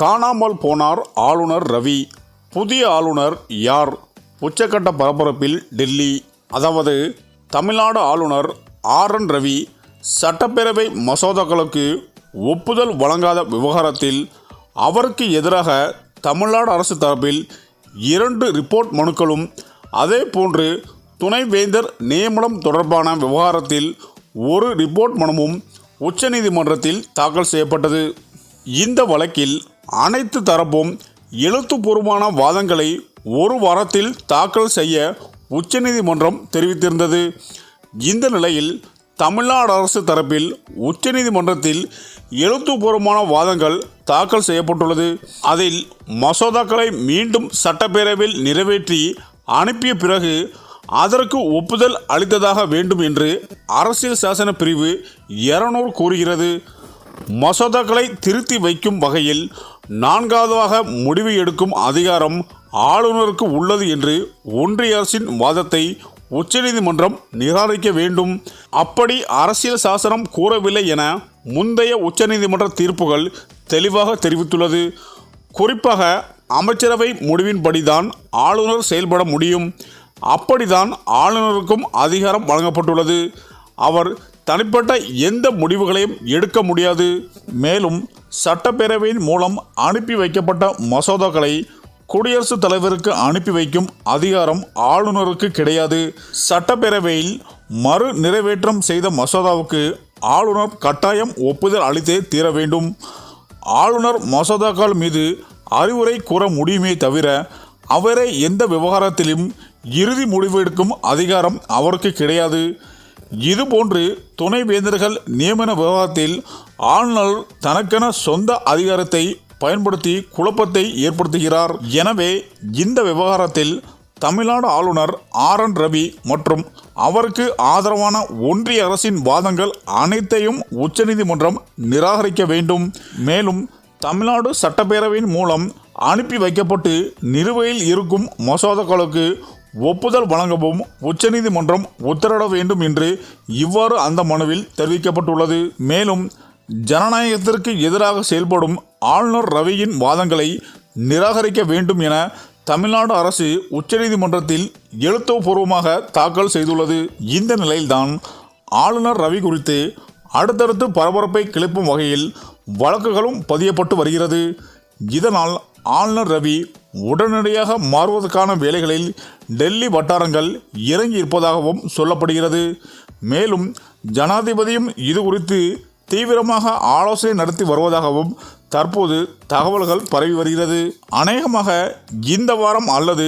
காணாமல் போனார் ஆளுநர் ரவி. புதிய ஆளுநர் யார்? உச்சக்கட்ட பரபரப்பில் டெல்லி. அதாவது தமிழ்நாடு ஆளுநர் ஆர் என் ரவி சட்டப்பேரவை மசோதாக்களுக்கு ஒப்புதல் வழங்காத விவகாரத்தில் அவருக்கு எதிராக தமிழ்நாடு அரசு தரப்பில் இரண்டு ரிப்போர்ட் மனுக்களும் அதே போன்று துணைவேந்தர் நியமனம் தொடர்பான விவகாரத்தில் ஒரு ரிப்போர்ட் மனுவும் உச்சநீதிமன்றத்தில் தாக்கல் செய்யப்பட்டது. இந்த வழக்கில் அனைத்து தரப்பும் எழுத்துப்பூர்வமான வாதங்களை ஒரு வாரத்தில் தாக்கல் செய்ய உச்சநீதிமன்றம் தெரிவித்திருந்தது. இந்த நிலையில் தமிழ்நாடு அரசு தரப்பில் உச்சநீதிமன்றத்தில் எழுத்துப்பூர்வமான வாதங்கள் தாக்கல் செய்யப்பட்டுள்ளது. அதில் மசோதாக்களை மீண்டும் சட்டப்பேரவையில் நிறைவேற்றி அனுப்பிய பிறகு அதற்கு ஒப்புதல் அளித்ததாக வேண்டும் என்று அரசியல் சாசன பிரிவு இருநூறு கூறுகிறது. மசோதாக்களை திருத்தி வைக்கும் வகையில் நான்காவதாக முடிவு எடுக்கும் அதிகாரம் ஆளுநருக்கு உள்ளது என்று ஒன்றிய அரசின் வாதத்தை உச்சநீதிமன்றம் நிராகரிக்க வேண்டும். அப்படி அரசியல் சாசனம் கூறவில்லை என முந்தைய உச்சநீதிமன்ற தீர்ப்புகள் தெளிவாக தெரிவித்துள்ளது. குறிப்பாக அமைச்சரவை முடிவின்படிதான் ஆளுநர் செயல்பட முடியும். அப்படிதான் ஆளுநருக்கும் அதிகாரம் வழங்கப்பட்டுள்ளது. அவர் தனிப்பட்ட எந்த முடிவுகளையும் எடுக்க முடியாது. மேலும் சட்டப்பேரவையின் மூலம் அனுப்பி வைக்கப்பட்ட மசோதாக்களை குடியரசுத் தலைவருக்கு அனுப்பி வைக்கும் அதிகாரம் ஆளுநருக்கு கிடையாது. சட்டப்பேரவையில் மறு நிறைவேற்றம் செய்த மசோதாவுக்கு ஆளுநர் கட்டாயம் ஒப்புதல் அளித்தே தீர வேண்டும். ஆளுநர் மசோதாக்கள் மீது அறிவுரை கூற முடியுமே தவிர அவரை எந்த விவகாரத்திலும் இறுதி முடிவெடுக்கும் அதிகாரம் அவருக்கு கிடையாது. இதுபோன்று துணைவேந்தர்கள் நியமன விவகாரத்தில் ஆளுநர் தனக்கென சொந்த அதிகாரத்தை பயன்படுத்தி குழப்பத்தை ஏற்படுத்துகிறார். எனவே இந்த விவகாரத்தில் தமிழ்நாடு ஆளுநர் ஆர் என் ரவி மற்றும் அவருக்கு ஆதரவான ஒன்றிய அரசின் வாதங்கள் அனைத்தையும் உச்சநீதிமன்றம் நிராகரிக்க வேண்டும். மேலும் தமிழ்நாடு சட்டப்பேரவையின் மூலம் அனுப்பி வைக்கப்பட்டு நிலுவையில் இருக்கும் மசோதாக்களுக்கு ஒப்புதல் வழங்கவும் உச்சநீதிமன்றம் உத்தரவிட வேண்டும் என்று இவ்வாறு அந்த மனுவில் தெரிவிக்கப்பட்டுள்ளது. மேலும் ஜனநாயகத்திற்கு எதிராக செயல்படும் ஆளுநர் ரவியின் வாதங்களை நிராகரிக்க வேண்டும் என தமிழ்நாடு அரசு உச்சநீதிமன்றத்தில் எழுத்துப்பூர்வமாக தாக்கல் செய்துள்ளது. இந்த நிலையில்தான் ஆளுநர் ரவி குறித்து அடுத்தடுத்து பரபரப்பை கிளப்பும் வகையில் வழக்குகளும் பதியப்பட்டு வருகிறது. இதனால் ஆளுநர் ரவி உடனடியாக மாறுவதற்கான வேலைகளில் டெல்லி வட்டாரங்கள் இறங்கி இருப்பதாகவும் சொல்லப்படுகிறது. மேலும் ஜனாதிபதியும் இது குறித்து தீவிரமாக ஆலோசனை நடத்தி வருவதாகவும் தற்போது தகவல்கள் பரவி வருகிறது. அநேகமாக இந்த வாரம் அல்லது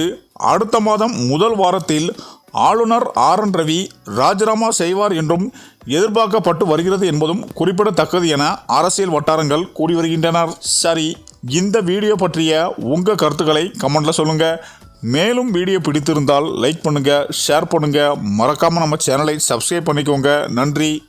அடுத்த மாதம் முதல் வாரத்தில் ஆளுநர் ஆர் என் ரவி ராஜினாமா செய்வார் என்றும் எதிர்பார்க்கப்பட்டு வருகிறது என்பதும் குறிப்பிடத்தக்கது என அரசியல் வட்டாரங்கள் கூறி வருகின்றனர். சரி இந்த வீடியோ பற்றிய உங்கள் கருத்துக்களை கமெண்டில் சொல்லுங்கள் மேலும் வீடியோ பிடித்திருந்தால் லைக் பண்ணுங்கள் ஷேர் பண்ணுங்கள் மறக்காமல் நம்ம சேனலை சப்ஸ்கிரைப் பண்ணிக்கோங்க. நன்றி.